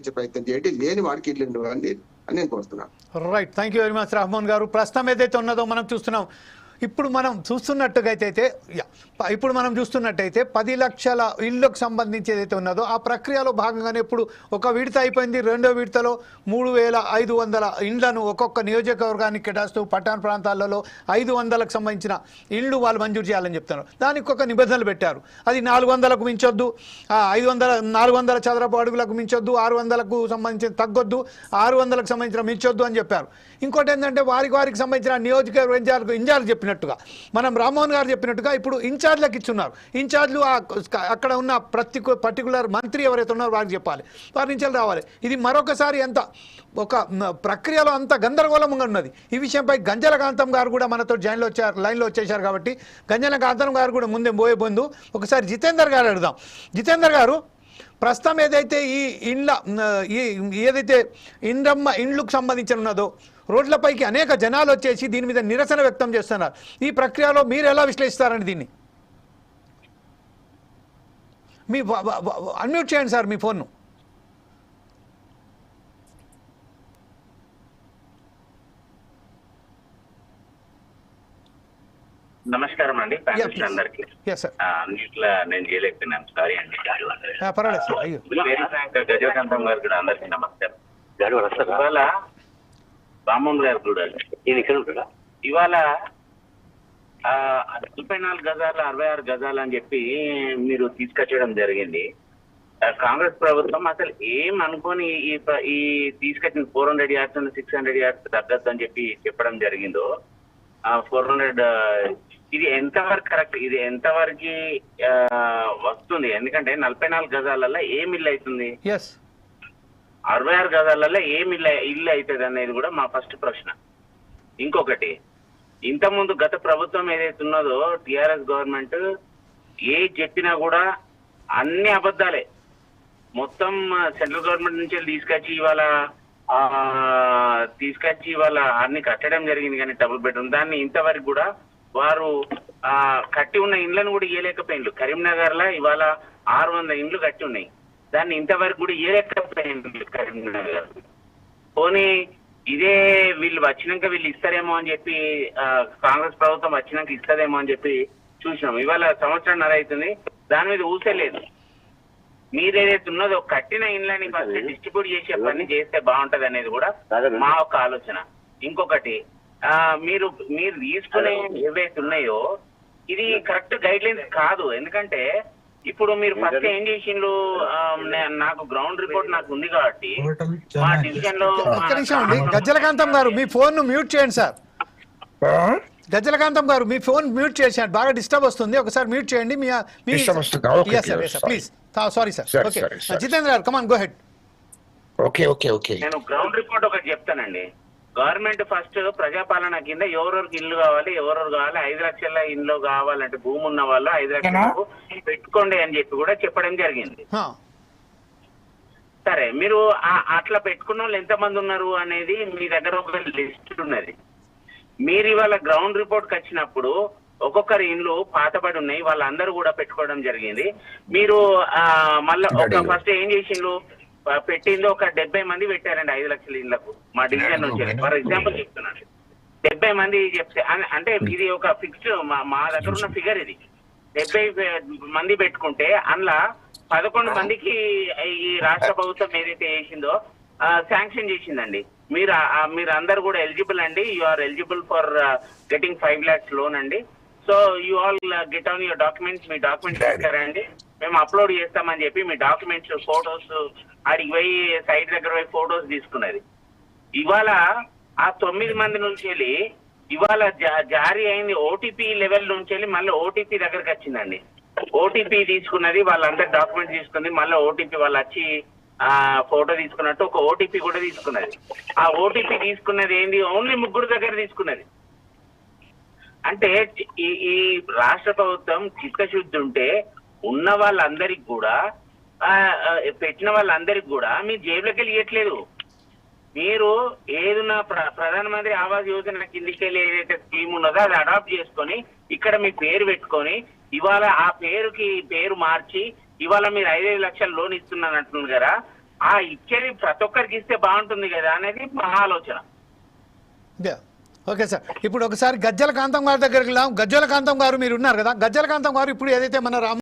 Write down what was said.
ఇచ్చే ప్రయత్నం చేయండి. లేని వాడికి ఇల్లు ఇవ్వండి అని నేను కోరుతున్నాను. Right thank you very much Rahman గారు. ప్రస్తుతం ఏదైతే ఉన్నదో మనం చూస్తున్నాం. ఇప్పుడు మనం చూస్తున్నట్టుగా అయితే ఇప్పుడు మనం చూస్తున్నట్టయితే పది లక్షల ఇళ్ళకు సంబంధించి ఏదైతే ఉన్నదో ఆ ప్రక్రియలో భాగంగానే ఇప్పుడు ఒక విడత అయిపోయింది. రెండో విడతలో మూడు వేల ఐదు వందల ఇండ్లను ఒక్కొక్క నియోజకవర్గానికి కేటాయిస్తూ పట్టణ ప్రాంతాలలో ఐదు వందలకు సంబంధించిన ఇళ్ళు వాళ్ళు మంజూరు చేయాలని చెప్తున్నారు. దానికి ఒక నిబంధనలు పెట్టారు. అది నాలుగు వందలకు మించొద్దు. ఐదు వందల నాలుగు వందల చదరపు అడుగులకు మించొద్దు. ఆరు వందలకు సంబంధించిన తగ్గొద్దు. ఆరు వందలకు సంబంధించిన మించొద్దు అని చెప్పారు. ఇంకోటి ఏంటంటే వారికి వారికి సంబంధించిన నియోజకవర్గ ఇన్ఛార్జ్ చెప్పిన చెప్పినట్టుగా. మనం రామ్మోహన్ గారు చెప్పినట్టుగా ఇప్పుడు ఇన్ఛార్జ్లకు ఇచ్చున్నారు. ఇన్ఛార్జ్లు అక్కడ ఉన్న ప్రతి పర్టికులర్ మంత్రి ఎవరైతే ఉన్నారో వారికి చెప్పాలి. వారి నుంచి రావాలి. ఇది మరొకసారి ఎంత ఒక ప్రక్రియలో అంత గందరగోళంగా ఉన్నది. ఈ విషయంపై గంజల కాంతం గారు కూడా మనతో జాయిన్లో వచ్చారు లైన్లో వచ్చేసారు కాబట్టి గంజల కాంతం గారు కూడా ముందే పోయే ముందు ఒకసారి జితేందర్ గారు అడుగుదాం. జితేందర్ గారు ప్రస్తుతం ఏదైతే ఈ ఇండ్ల ఈ ఏదైతే ఇండ్రమ్మ ఇండ్లకు సంబంధించిన ఉన్నదో రోడ్లపైకి అనేక జనాలు వచ్చేసి దీని మీద నిరసన వ్యక్తం చేస్తున్నారు. ఈ ప్రక్రియలో మీరు ఎలా విశ్లేషిస్తారండి దీన్ని? మీ అన్మ్యూట్ చేయండి సార్ మీ ఫోన్ను. నమస్కారం అండి అందరికి. అన్నిట్లా నేను చేయలేకపోయినాను సారీ అండి గజవకాంతం గారు కూడా అందరికి నమస్కారం. ఇవాళ రామ్మోహన్ గారు కూడా నేను ఇక్కడ ఉంటాడా? ఇవాళ నలభై నాలుగు గజాలు అరవై ఆరు గజాలు అని చెప్పి మీరు తీసుకొచ్చడం జరిగింది. కాంగ్రెస్ ప్రభుత్వం అసలు ఏం అనుకొని ఈ ఈ తీసుకొచ్చిన four hundred yards six hundred yards తగ్గద్దు అని చెప్పి చెప్పడం జరిగిందో ఫోర్ హండ్రెడ్ ఇది ఎంతవరకు కరెక్ట్? ఇది ఎంతవరకు వస్తుంది? ఎందుకంటే నలభై నాలుగు గజాలలో ఏం ఇల్లు అవుతుంది? అరవై ఆరు గదాలలో ఏమి ఇల్లు ఇల్లు అవుతుంది అనేది కూడా మా ఫస్ట్ ప్రశ్న. ఇంకొకటి ఇంత ముందు గత ప్రభుత్వం ఏదైతే ఉన్నదో టిఆర్ఎస్ గవర్నమెంట్ ఏ చెప్పినా కూడా అన్ని అబద్ధాలే. మొత్తం సెంట్రల్ గవర్నమెంట్ నుంచి తీసుకొచ్చి ఇవాళ తీసుకొచ్చి ఇవాళ అన్ని కట్టడం జరిగింది కానీ డబుల్ బెడ్రూమ్. దాన్ని ఇంతవరకు కూడా వారు ఆ కట్టి ఉన్న ఇండ్లను కూడా ఇయ్యలేకపోయిండ్రు కరీంనగర్లో ఇవాళ ఆరు వందల ఇండ్లు కట్టి ఉన్నాయి. దాన్ని ఇంతవరకు కూడా ఇయ్యలేకపోయిండ్రు కరీంనగర్ పోనీ ఇదే వీళ్ళు వచ్చినాక వీళ్ళు ఇస్తారేమో అని చెప్పి కాంగ్రెస్ ప్రభుత్వం వచ్చినాక ఇస్తారేమో అని చెప్పి చూసినాం. ఇవాళ సంవత్సరం నర అవుతుంది. దాని మీద ఊసే లేదు. మీరు ఏదైతే ఉన్నదో కట్టిన ఇండ్లని ఫస్ట్ డిస్ట్రిబ్యూట్ చేసే పని చేస్తే బాగుంటది అనేది కూడా మా ఒక ఆలోచన. ఇంకొకటి ఆ మీరు మీరు తీసుకునే ఏవైతే ఉన్నాయో ఇది కరెక్ట్ గైడ్ లైన్స్ కాదు. ఎందుకంటే ఇప్పుడు మీరు ఫస్ట్ ఏం చేసిండ్రు? నే- నాకు గ్రౌండ్ రిపోర్ట్ నాకు ఉంది కాబట్టి మా డివిజన్లో ఒక్క నిమిషం అండి. గజ్జలకాంతం గారు మీ ఫోన్ను మ్యూట్ చేయండి సార్. గజ్జలకాంతం గారు మీ ఫోన్ మ్యూట్ చేసాడు బాగా డిస్టర్బ్ వస్తుంది. ఒకసారి మ్యూట్ చేయండి. మీ మీ. Please sorry sir okay. Jitendra గారు come on go ahead okay okay okay నేను గ్రౌండ్ రిపోర్ట్ ఒకటి చెప్తానండి. గవర్నమెంట్ ఫస్ట్ ప్రజాపాలన కింద ఎవరెవరికి ఇల్లు కావాలి ఎవరెవరు కావాలి ఐదు లక్షల ఇల్లు కావాలంటే భూమి ఉన్న వాళ్ళు ఐదు లక్షలకు పెట్టుకోండి అని చెప్పి కూడా చెప్పడం జరిగింది. సరే మీరు ఆ- అట్లా పెట్టుకున్న వాళ్ళు ఎంతమంది ఉన్నారు అనేది మీ దగ్గర ఒక లిస్ట్ ఉన్నది. మీరు ఇవాళ గ్రౌండ్ రిపోర్ట్కి వచ్చినప్పుడు ఒక్కొక్కరి ఇండ్లు పాతబడి ఉన్నాయి వాళ్ళందరూ కూడా పెట్టుకోవడం జరిగింది. మీరు ఆ మళ్ళీ ఒక ఫస్ట్ ఏం చేసిండ్రు? పెట్టింది ఒక డెబ్బై మంది పెట్టారండి ఐదు లక్షల ఇళ్ళకు. మా డివిజన్ నుంచి. ఫర్ ఎగ్జాంపుల్ చెప్తున్నాను డెబ్బై మంది చెప్తే అంటే ఇది ఒక ఫిక్స్డ్ మా దగ్గర ఉన్న ఫిగర్ ఇది. డెబ్బై మంది పెట్టుకుంటే అందులో పదకొండు మందికి ఈ రాష్ట్ర ప్రభుత్వం ఏదైతే చేసిందో శాంక్షన్ చేసిందండి. మీరు మీరు అందరు కూడా ఎలిజిబుల్ అండి. You are eligible for getting five lakhs loan అండి. So you all get on your documents me documents ఇస్తారండి మేము అప్లోడ్ చేస్తామని చెప్పి మీ డాక్యుమెంట్స్ ఫొటోస్ ఆడికి పోయి సైట్ దగ్గర పోయి ఫొటోస్ తీసుకున్నది. ఇవాళ ఆ తొమ్మిది మంది నుంచి వెళ్ళి ఇవాళ జారీ అయింది ఓటీపీ లెవెల్ నుంచి వెళ్ళి మళ్ళీ ఓటీపీ దగ్గరకు వచ్చిందండి. ఓటీపీ తీసుకున్నది వాళ్ళందరి డాక్యుమెంట్ తీసుకుంది మళ్ళీ ఓటీపీ వాళ్ళు వచ్చి ఆ ఫోటో తీసుకున్నట్టు ఒక ఓటీపీ కూడా తీసుకున్నది. ఆ ఓటీపీ తీసుకున్నది ఏంది? ఓన్లీ ముగ్గురు దగ్గర తీసుకున్నది. అంటే ఈ ఈ రాష్ట్ర ప్రభుత్వం చిత్తశుద్ధి ఉంటే ఉన్న వాళ్ళందరికి కూడా పెట్టిన వాళ్ళందరికి కూడా మీ జేబులోకి వెళ్ళి మీరు ఏదైనా ప్ర- ప్రధానమంత్రి ఆవాస్ యోజన కిందికి వెళ్ళి ఏదైతే స్కీమ్ ఉన్నదో అది అడాప్ట్ చేసుకొని ఇక్కడ మీ పేరు పెట్టుకొని ఇవాళ ఆ పేరుకి పేరు మార్చి ఇవాళ మీరు ఐదైదు లక్షల లోన్ ఇస్తున్నాను అంటున్నారు కదా ఆ ఇచ్చేది ప్రతి ఒక్కరికి ఇస్తే బాగుంటుంది కదా అనేది మా ఆలోచన. Okay sir. ఇప్పుడు ఒకసారి గజ్జల కాంతం గారి దగ్గరికి వెళ్దాం. గజ్జల కాంతం గారు మీరు ఉన్నారు కదా. గజ్జల కాంతం గారు ఇప్పుడు ఏదైతే మన రామ్